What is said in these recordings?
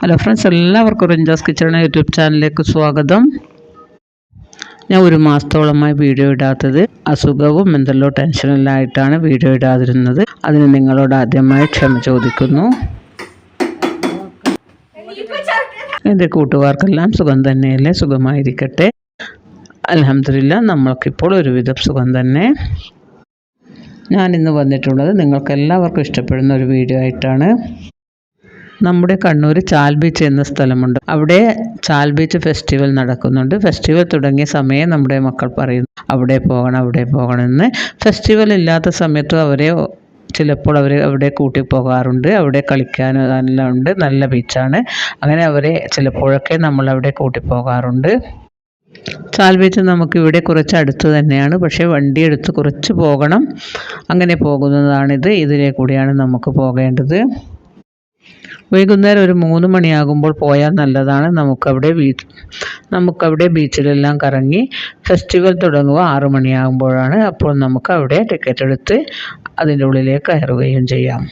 Hello friends എല്ലാവർക്കും റിഞ്ചാസ് കിച്ചണ YouTube ചാനലിലേക്ക് സ്വാഗതം. ഞാൻ ഒരു മാസത്തോളമായി വീഡിയോ ഇടാത്തത് അസുഖവും എന്തെല്ലോ ടെൻഷനിലായിട്ടാണ് വീഡിയോ ഇടാതിരുന്നത്. അതിന് നിങ്ങളോട് ആദ്യമായി ക്ഷമ ചോദിക്കുന്നു. എന്റെ കൂട്ടുകാർക്കെല്ലാം സുഖം തന്നെയല്ലേ? സുഖമായിരിക്കട്ടെ. അലഹമില്ല നമ്മൾക്കിപ്പോൾ ഒരുവിധം സുഖം തന്നെ. ഞാൻ ഇന്ന് വന്നിട്ടുള്ളത് നിങ്ങൾക്ക് എല്ലാവർക്കും ഇഷ്ടപ്പെടുന്ന ഒരു വീഡിയോ ആയിട്ടാണ്. നമ്മുടെ കണ്ണൂർ ചാൽ ബീച്ച് എന്ന സ്ഥലമുണ്ട്. അവിടെ ചാൽ ബീച്ച് ഫെസ്റ്റിവൽ നടക്കുന്നുണ്ട്. ഫെസ്റ്റിവൽ തുടങ്ങിയ സമയം നമ്മുടെ മക്കൾ പറയുന്നു അവിടെ പോകണം അവിടെ പോകണം എന്ന്. ഫെസ്റ്റിവൽ ഇല്ലാത്ത സമയത്തും അവരെ ചിലപ്പോൾ അവർ അവിടെ കൂട്ടി പോകാറുണ്ട്. അവിടെ കളിക്കാനും എല്ലാം ഉണ്ട്. നല്ല ബീച്ചാണ്. അങ്ങനെ അവരെ ചിലപ്പോഴൊക്കെ നമ്മൾ അവിടെ കൂട്ടി പോകാറുണ്ട്. ചാൽ ബീച്ച് നമുക്കിവിടെ കുറച്ച് അടുത്ത് തന്നെയാണ്. പക്ഷേ വണ്ടി എടുത്ത് കുറച്ച് പോകണം. അങ്ങനെ പോകുന്നതാണിത്. ഇതിലെ കൂടിയാണ് നമുക്ക് പോകേണ്ടത്. വൈകുന്നേരം ഒരു മൂന്ന് മണിയാകുമ്പോൾ പോയാൽ നല്ലതാണ്. നമുക്കവിടെ ബീച്ച് നമുക്കവിടെ ബീച്ചിലെല്ലാം കറങ്ങി ഫെസ്റ്റിവൽ തുടങ്ങുക ആറ് മണിയാകുമ്പോഴാണ്. അപ്പോൾ നമുക്ക് അവിടെ ടിക്കറ്റ് എടുത്ത് അതിന്റെ ഉള്ളിലേക്ക് കയറുകയും ചെയ്യാം.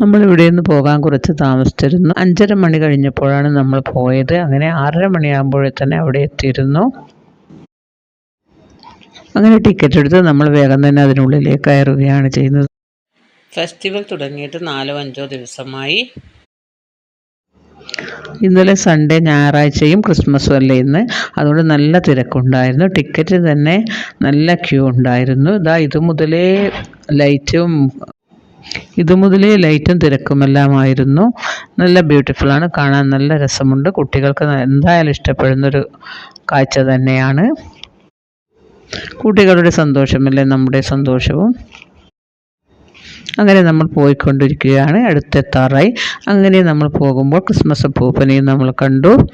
നമ്മൾ ഇവിടെ നിന്ന് പോകാൻ കുറച്ച് താമസിച്ചിരുന്നു. അഞ്ചര മണി കഴിഞ്ഞപ്പോഴാണ് നമ്മൾ പോയത്. അങ്ങനെ ആറര മണിയാകുമ്പോഴേ തന്നെ അവിടെ എത്തിയിരുന്നു. അങ്ങനെ ടിക്കറ്റ് എടുത്ത് നമ്മൾ വേഗം തന്നെ അതിനുള്ളിലേക്ക് കയറുകയാണ് ചെയ്യുന്നത്. ഫെസ്റ്റിവൽ തുടങ്ങിയിട്ട് നാലോ അഞ്ചോ ദിവസമായി. ഇന്നലെ സൺഡേ ഞായറാഴ്ചയും ക്രിസ്മസും അല്ലേ ഇന്ന്? അതുകൊണ്ട് നല്ല തിരക്കുണ്ടായിരുന്നു. ടിക്കറ്റ് തന്നെ നല്ല ക്യൂ ഉണ്ടായിരുന്നു. ഇതാ ഇത് മുതലേ ലൈറ്റും ഇത് മുതലേ ലൈറ്റും തിരക്കുമെല്ലാമായിരുന്നു. നല്ല ബ്യൂട്ടിഫുള്ളാണ് കാണാൻ നല്ല രസമുണ്ട്. കുട്ടികൾക്ക് എന്തായാലും ഇഷ്ടപ്പെടുന്നൊരു കാഴ്ച തന്നെയാണ്. കുട്ടികളുടെ സന്തോഷമല്ലേ? നമ്മുടെ സന്തോഷവും. അങ്ങനെ നമ്മൾ പോയിക്കൊണ്ടിരിക്കുകയാണ്. അടുത്തെത്താറായി അങ്ങനെ നമ്മൾ പോകുമ്പോൾ ക്രിസ്മസ് പൂപ്പനെയും നമ്മൾ കണ്ടു.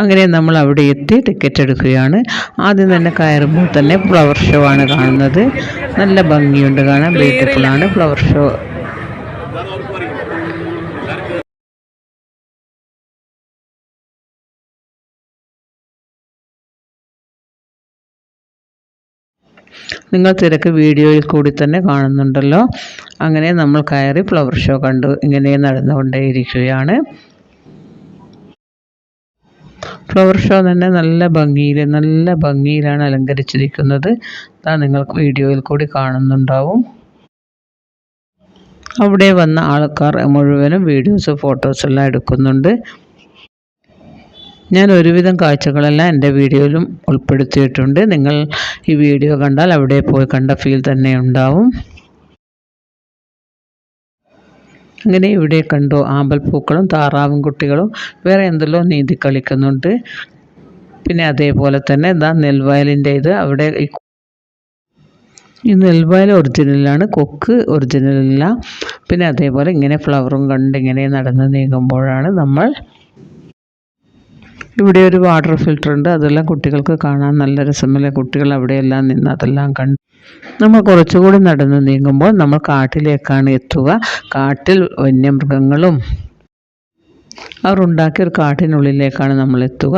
അങ്ങനെ നമ്മൾ അവിടെ എത്തി ടിക്കറ്റ് എടുക്കുകയാണ്. ആദ്യം തന്നെ കയറുമ്പോൾ തന്നെ ഫ്ലവർ ഷോ ആണ് കാണുന്നത്. നല്ല ഭംഗിയുണ്ട് കാണാൻ. ബ്യൂട്ടിഫുൾ ആണ്. ഫ്ലവർ ഷോ നിങ്ങൾ തിരക്ക് വീഡിയോയിൽ കൂടി തന്നെ കാണുന്നുണ്ടല്ലോ. അങ്ങനെ നമ്മൾ കയറി ഫ്ലവർ ഷോ കണ്ടു. ഇങ്ങനെ നടന്നുകൊണ്ടേയിരിക്കുകയാണ്. ഫ്ലവർ ഷോ തന്നെ നല്ല ഭംഗിയിൽ നല്ല ഭംഗിയിലാണ് അലങ്കരിച്ചിരിക്കുന്നത്. അതാ നിങ്ങൾക്ക് വീഡിയോയിൽ കൂടി കാണുന്നുണ്ടാവും. അവിടെ വന്ന ആൾക്കാർ മുഴുവനും വീഡിയോസ് ഫോട്ടോസ് എല്ലാം എടുക്കുന്നുണ്ട്. ഞാൻ ഒരുവിധം കാഴ്ചകളെല്ലാം എന്റെ വീഡിയോയിലും ഉൾപ്പെടുത്തിയിട്ടുണ്ട്. നിങ്ങൾ ഈ വീഡിയോ കണ്ടാൽ അവിടെ പോയി കണ്ട ഫീൽ തന്നെ ഉണ്ടാവും. അങ്ങനെ ഇവിടെ കണ്ടു ആമ്പൽപ്പൂക്കളും താറാവും കുട്ടികളും. വേറെ എന്തെല്ലോ നീന്തി കളിക്കുന്നുണ്ട്. പിന്നെ അതേപോലെ തന്നെ ഇതാ നെൽവയലിന്റെ ഇത് അവിടെ ഈ നെൽവയൽ ഒറിജിനലാണ് കൊക്ക് ഒറിജിനലല്ല. പിന്നെ അതേപോലെ ഇങ്ങനെ ഫ്ലവറും കണ്ട് ഇങ്ങനെ നടന്ന് നീങ്ങുമ്പോഴാണ് നമ്മൾ ഇവിടെ ഒരു വാട്ടർ ഫിൽറ്റർ ഉണ്ട് അതെല്ലാം കുട്ടികൾക്ക് കാണാൻ നല്ല രസമല്ലേ കുട്ടികൾ അവിടെയെല്ലാം നിന്ന് അതെല്ലാം കണ്ട് നമ്മൾ കുറച്ചുകൂടി നടന്നു നീങ്ങുമ്പോൾ നമ്മൾ കാട്ടിലേക്കാണ് എത്തുക. കാട്ടിൽ വന്യമൃഗങ്ങളും അവർ ഉണ്ടാക്കിയ ഒരു കാട്ടിനുള്ളിലേക്കാണ് നമ്മൾ എത്തുക.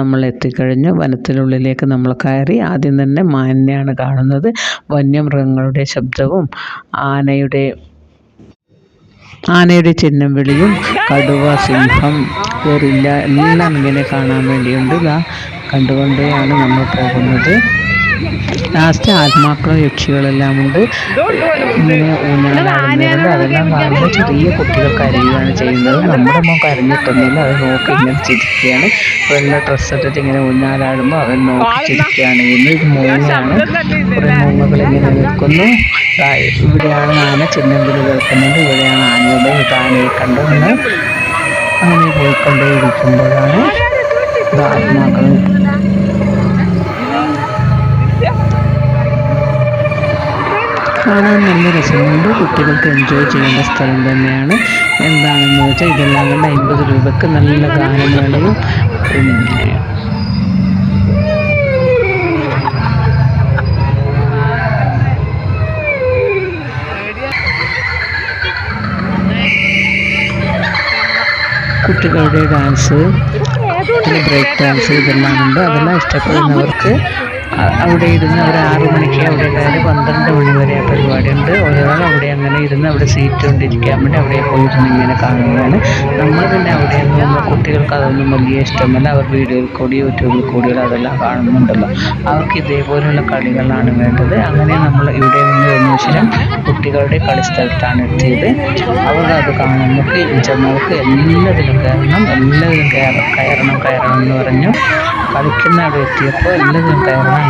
നമ്മൾ എത്തിക്കഴിഞ്ഞ്. വനത്തിനുള്ളിലേക്ക് നമ്മൾ കയറി. ആദ്യം തന്നെ മാനിനെയാണ് കാണുന്നത്. വന്യമൃഗങ്ങളുടെ ശബ്ദവും ആനയുടെ ആനയുടെ ചിഹ്നം വിളിയും കടുവ സിംഹം ഗോറില്ല എല്ലാം ഇങ്ങനെ കാണാൻ വേണ്ടിയുണ്ട്. ഇതാ കണ്ടുകൊണ്ടേയാണ് നമ്മൾ പോകുന്നത്. ലാസ്റ്റ് ആത്മാക്കളും യക്ഷികളെല്ലാം ഉണ്ട്. ഇങ്ങനെ ഊഞ്ഞാലാടുന്നുണ്ട് അതെല്ലാം കാണുമ്പോൾ ചെറിയ കുട്ടികൾ കരയുകയാണ് ചെയ്യുന്നത്. നമ്മുടെ മോൻ കരഞ്ഞിട്ടൊന്നുമില്ല അത് നോക്കി ഇങ്ങനെ ചിരിക്കുകയാണ്. വെള്ള ഡ്രസ്സ് ഇട്ടിട്ട് ഇങ്ങനെ ഊഞ്ഞാലാടുമ്പോൾ അവൻ നോക്കി ചിരിക്കുകയാണ്. ഇന്ന് ഇത് മൂങ്ങയാണ് കുറേ മൂങ്ങകൾ ഇങ്ങനെ നിൽക്കുന്നു. ഇവിടെയാണ് ആന ചിന്നമ്പിൽ കേൾക്കുന്നത്. ഇവിടെയാണ് ആനയുടെ ഇത് ആനയെ കണ്ടുവന്ന് അങ്ങനെ പോയിക്കൊണ്ടേയിരിക്കുമ്പോഴാണ് ആത്മാക്കൾ രസമുണ്ട്. കുട്ടികൾക്ക് എൻജോയ് ചെയ്യേണ്ട സ്ഥലം തന്നെയാണ്. എന്താണെന്ന് വെച്ചാൽ ഇതെല്ലാം കൊണ്ട് അൻപത് രൂപയ്ക്ക് നല്ല ഗാനമേളയും പിന്നെ കുട്ടികളുടെ ഡാൻസ് ബ്രേക്ക് ഡാൻസ് ഇതെല്ലാം ഉണ്ട്. അതെല്ലാം ഇഷ്ടപ്പെടുന്നവർക്ക് അവിടെ ഇരുന്ന് ഒരു ആറു മണിക്ക് അവിടെ കയറി പന്ത്രണ്ട് മണി വരെ ആ പരിപാടിയുണ്ട്. ഒരാൾ അവിടെ അങ്ങനെ ഇരുന്ന് അവിടെ സീറ്റ് കൊണ്ടിരിക്കാൻ വേണ്ടി അവിടെ പോയിരുന്ന് ഇങ്ങനെ കാണുകയാണ് നമ്മൾ പിന്നെ അവിടെ നിന്ന് കുട്ടികൾക്ക് അതൊന്നും വലിയ ഇഷ്ടമല്ല. അവർ വീഡിയോയിൽ കൂടി യൂട്യൂബിൽ കൂടി അതെല്ലാം കാണുന്നുണ്ടല്ലോ. അവർക്ക് ഇതേപോലെയുള്ള കളികളാണ് വേണ്ടത്. അങ്ങനെ നമ്മൾ ഇവിടെ നിന്ന് വരുന്ന ശേഷം കുട്ടികളുടെ കളിസ്ഥലത്താണ് എത്തിയത്. അവർ അത് കാണുമ്പോൾ ഇഞ്ചമ്മൾക്ക് എല്ലാത്തിലും കയറണം. എല്ലാവരും കയറണം കയറണം കയറണം എന്ന് പറഞ്ഞു. കളിക്കുന്ന അവിടെ എത്തിയപ്പോൾ എല്ലാവരും കയറണം.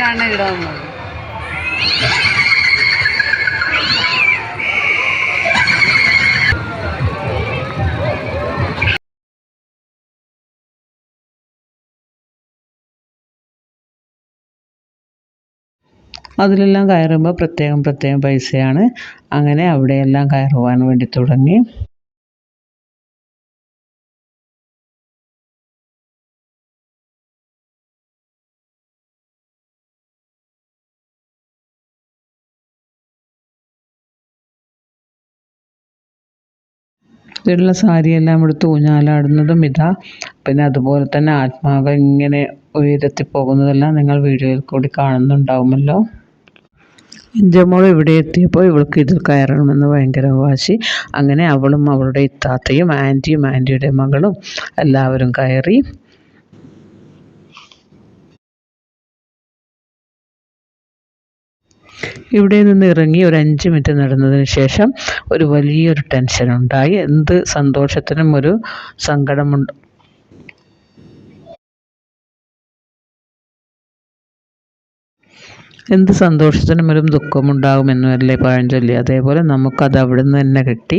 കേരളത്തിനെ കാണുന്ന അതിലെല്ലാം കയറുമ്പോൾ പ്രത്യേകം പ്രത്യേകം പൈസയാണ്. അങ്ങനെ അവിടെയെല്ലാം കയറുവാൻ വേണ്ടി തുടങ്ങി. ഇതിലുള്ള സാരിയെല്ലാം എടുത്ത് ഊഞ്ഞാലാടുന്നതും ഇതാ. പിന്നെ അതുപോലെ തന്നെ ആത്മാവ് ഇങ്ങനെ ഉയരത്തിൽ പോകുന്നതെല്ലാം നിങ്ങൾ വീഡിയോയിൽ കൂടി കാണുന്നുണ്ടാവുമല്ലോ. ഇഞ്ചമോൾ ഇവിടെ എത്തിയപ്പോൾ ഇവൾക്ക് ഇതിൽ കയറണമെന്ന് ഭയങ്കര വാശി. അങ്ങനെ അവളും അവളുടെ ഇത്താത്തയും ആന്റിയും ആന്റിയുടെ മകളും എല്ലാവരും കയറി ഇവിടെ നിന്ന് ഇറങ്ങി ഒരു അഞ്ച് മിനിറ്റ് നടന്നതിന് ശേഷം ഒരു വലിയൊരു ടെൻഷൻ ഉണ്ടായി. എന്ത് സന്തോഷത്തിനും ഒരു സങ്കടമുണ്ട്. എന്ത് സന്തോഷത്തിനും ഒരു ദുഃഖമുണ്ടാകുമെന്നല്ലേ പഴഞ്ചൊല്ലി? അതേപോലെ നമുക്കത് അവിടെ നിന്ന് തന്നെ കിട്ടി.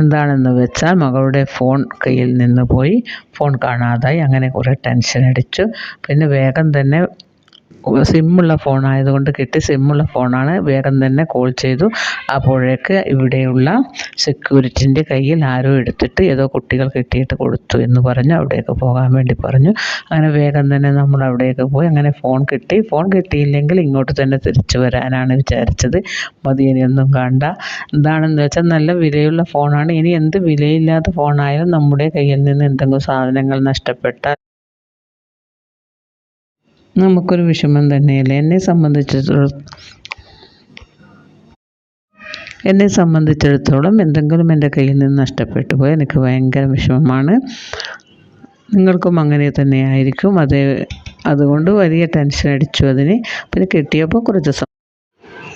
എന്താണെന്ന് വെച്ചാൽ മകളുടെ ഫോൺ കയ്യിൽ നിന്ന് പോയി. ഫോൺ കാണാതായി. അങ്ങനെ കുറേ ടെൻഷൻ അടിച്ചു. പിന്നെ വേഗം തന്നെ സിമ്മുള്ള ഫോൺ ആയതുകൊണ്ട് കിട്ടി. സിമ്മുള്ള ഫോണാണ് വേഗം തന്നെ കോൾ ചെയ്തു. അപ്പോഴേക്ക് ഇവിടെയുള്ള സെക്യൂരിറ്റിന്റെ കയ്യിൽ ആരോ എടുത്തിട്ട് ഏതോ കുട്ടികൾ കിട്ടിയിട്ട് കൊടുത്തു എന്ന് പറഞ്ഞു. അവിടേക്ക് പോകാൻ വേണ്ടി പറഞ്ഞു. അങ്ങനെ വേഗം തന്നെ നമ്മൾ അവിടേക്ക് പോയി. അങ്ങനെ ഫോൺ കിട്ടി. ഫോൺ കിട്ടിയില്ലെങ്കിൽ ഇങ്ങോട്ട് തന്നെ തിരിച്ചു വരാനാണ് വിചാരിച്ചത്. മതി ഇനിയൊന്നും കണ്ട എന്താണെന്ന് വെച്ചാൽ നല്ല വിലയുള്ള ഫോണാണ് ഇനി എന്ത് വിലയില്ലാത്ത ഫോണായാലും നമ്മുടെ കയ്യിൽ നിന്ന് എന്തെങ്കിലും സാധനങ്ങൾ നഷ്ടപ്പെട്ടാൽ നമുക്കൊരു വിഷമം തന്നെയല്ലേ? എന്നെ സംബന്ധിച്ചിടത്തോളം എന്നെ സംബന്ധിച്ചിടത്തോളം എന്തെങ്കിലും എന്റെ കയ്യിൽ നിന്ന് നഷ്ടപ്പെട്ടു പോയി എനിക്ക് ഭയങ്കര വിഷമമാണ്. നിങ്ങൾക്കും അങ്ങനെ തന്നെ ആയിരിക്കും. അതേ അതുകൊണ്ട് വലിയ ടെൻഷൻ അടിച്ചു അതിന്. പിന്നെ കിട്ടിയപ്പോൾ കുറച്ച്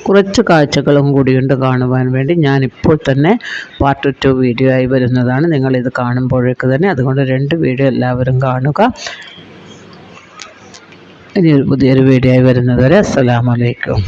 കുറച്ച് കാഴ്ചകളും കൂടിയുണ്ട് കാണുവാൻ വേണ്ടി. ഞാനിപ്പോൾ തന്നെ പാർട്ട് ടു വീഡിയോ ആയി വരുന്നതാണ്. നിങ്ങളിത് കാണുമ്പോഴേക്ക് തന്നെ അതുകൊണ്ട് രണ്ട് വീഡിയോ എല്ലാവരും കാണുക. ഇനി ഒരു പുതിയൊരു വീഡിയോ ആയി വരുന്നത് വരെ അസ്സലാമലൈക്കും